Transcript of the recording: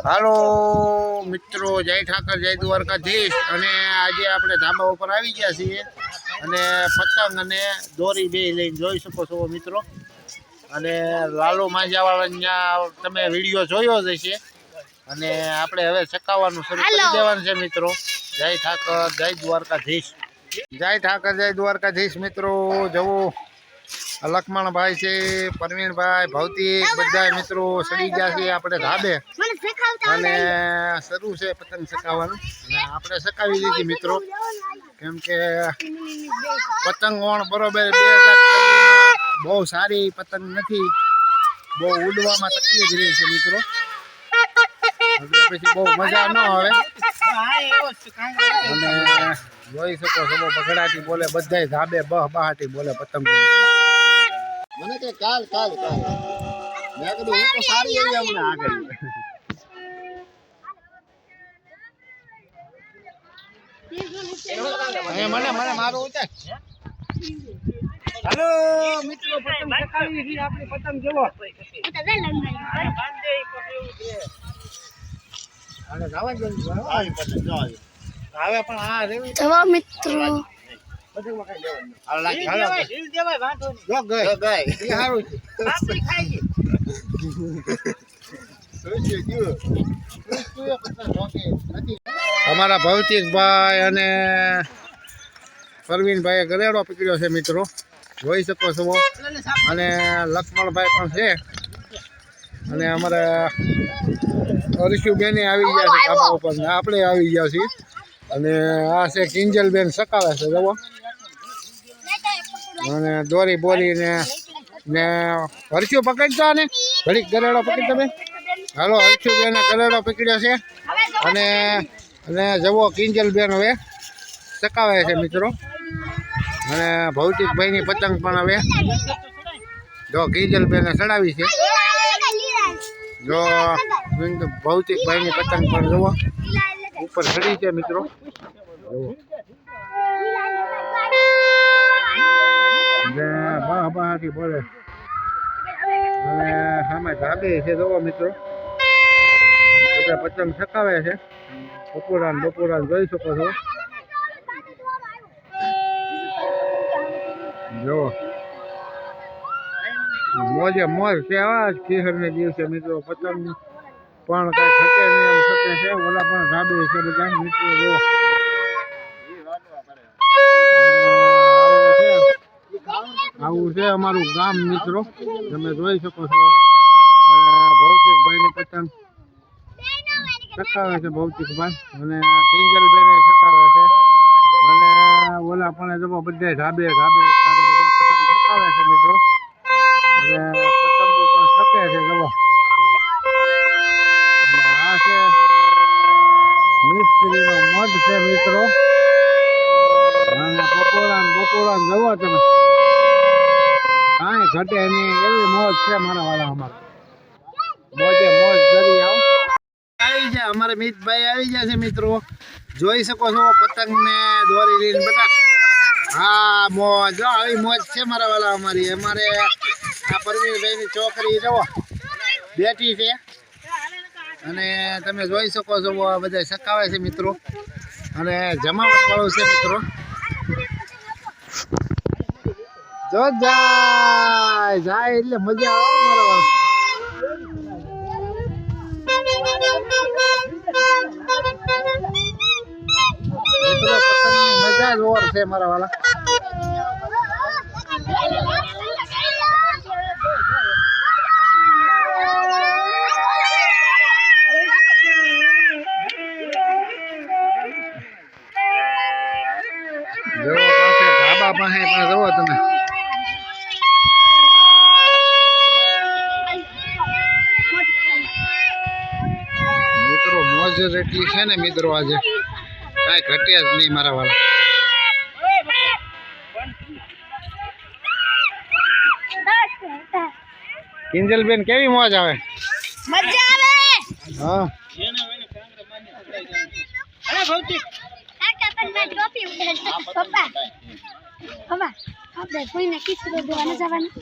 હાલો મિત્રો જય ઠાકર જય દ્વારકાધીશ. અને આજે આપણે ધાબા ઉપર આવી ગયા છીએ. અને પતંગ અને દોરી બે લઈને જોઈ શકો છો મિત્રો. અને લાલુ માંજાવાળા તમે વીડિયો જોયો જ હશે. અને આપણે હવે ચકાવવાનું શરૂ કરી દેવાનું છે મિત્રો. જય ઠાકર જય દ્વારકાધીશ. જય ઠાકર જય દ્વારકાધીશ મિત્રો. જવો લક્ષ્મણભાઈ છે પરવીણભાઈ ભૌતિક બધા મિત્રો સડી ગયા છે આપણે ધાબે. અને શરૂ છે પતંગ સકાવવાનું અને આપણે સકાવી દીધી મિત્રો. કેમ કે પતંગ ઓણ બરોબર બે બહુ સારી પતંગ નથી. બહુ ઉડવામાં તકલીફ રહે છે મિત્રો. પછી બહુ મજા ન આવે. અને જોઈ શકો છો બગડાટી બોલે બધાય ધાબે બહ બહાટી બોલે પતંગ. મને કે કાલ કાલ કાલ. મેં કીધું હું તો સારી એવી અમને આગળ. એ મને મને મારું ઉતાર. હેલો મિત્રો પતંગ ચકાવી છે આપણી પતંગ જવા હવે પણ આ રેવી ચલો મિત્રો પતંગમાં કઈ લેવાનું નહીં. હાલો. લાગ હાલો જો ગઈ. જો ગઈ. એ સારું છે. અમારા ભૌતિકભાઈ અને પરવીનભાઈએ ગરેડો પકડ્યો છે મિત્રો. જોઈ શકો છો. અને લક્ષ્મણભાઈ પણ છે. અને અમારા અરીશુબેને આવી ગયા છે કાબા ઉપર. આપણે આવી ગયા છીએ. અને આ છે કિંજલબેન સકાવે છે જવો અને દોરી બોરી ને ને હરશું પકડતો ને ઘડીક ગરેડો પકડી તમે. હાલો હરશુબેને ગરેડો પકડ્યો છે. અને અને જવો કિંજલબેન હવે. ચકાવે છે મિત્રો. અને ભૌતિકભાઈની પતંગ પણ હવે. જો કિંજલબેને ચડાવી છે. જો ભૌતિકભાઈની પતંગ પણ જુઓ. ઉપર ચડી છે મિત્રો. જુઓ. બાહાથી બોલે અને સામે ધાબે છે, જોવો મિત્રો. બધા પતંગ સકાવે છે. બપોરાન બપોરાન જોઈ શકો છો. જો. મોજે મોજ કેવા કિશોરને દિવસે મિત્રો, પતંગ પણ કાંઈ થકે નહીં એમ થકે છે. ઓલા પણ ધાબે છે બધા મિત્રો, જો. આવું છે અમારું ગામ, મિત્રો. તમે જોઈ શકો છો. ભૌતિકભાઈની પતંગ ચકાવે છે ભૌતિકભાઈ. અને કિંજલબેને ચકાવે છે. અને ઓલા પણ જો બધા ધાબે ધાબે બધા પતંગ ચકાવે છે, મિત્રો. અને પતંગો પણ છકે છે જવો આ છે મિસ્ત્રીનો મધ છે, મિત્રો. અને બપોરા બપોરા જવો તમે. કાંઈ ઘટે નહીં. એવી મોજ છે મારા વાળા અમારે. મોજે મોજ કરી આવો. આવી જાય અમારે મિતભાઈ આવી ગયા છે મિત્રો. જોઈ શકો છો પતંગ ને દોરી લઈને બધા. હા, મોજ. જો, આવી મોજ છે મારા વાળા અમારી. અમારે આ પરવીરભાઈની છોકરી જવો બેટી છે. અને તમે જોઈ શકો છો બધા સકાવે છે મિત્રો. અને જમાવટ વાળું છે મિત્રો. જો જાય એટલે મજા આવે મારા મજા જ ઓર છે મારા વાળા. જો પાસે ધાબા પાસે પણ જવો તમે. મિત્રો મોજ એટલી છે ને મિત્રો આજે. કાંઈ ઘટ્યા જ નહીં મારા વાળા. કિંજલબેન કેવી મોજ આવે? મજા આવે. હા. કોઈને કિસ દેવા જવાનું.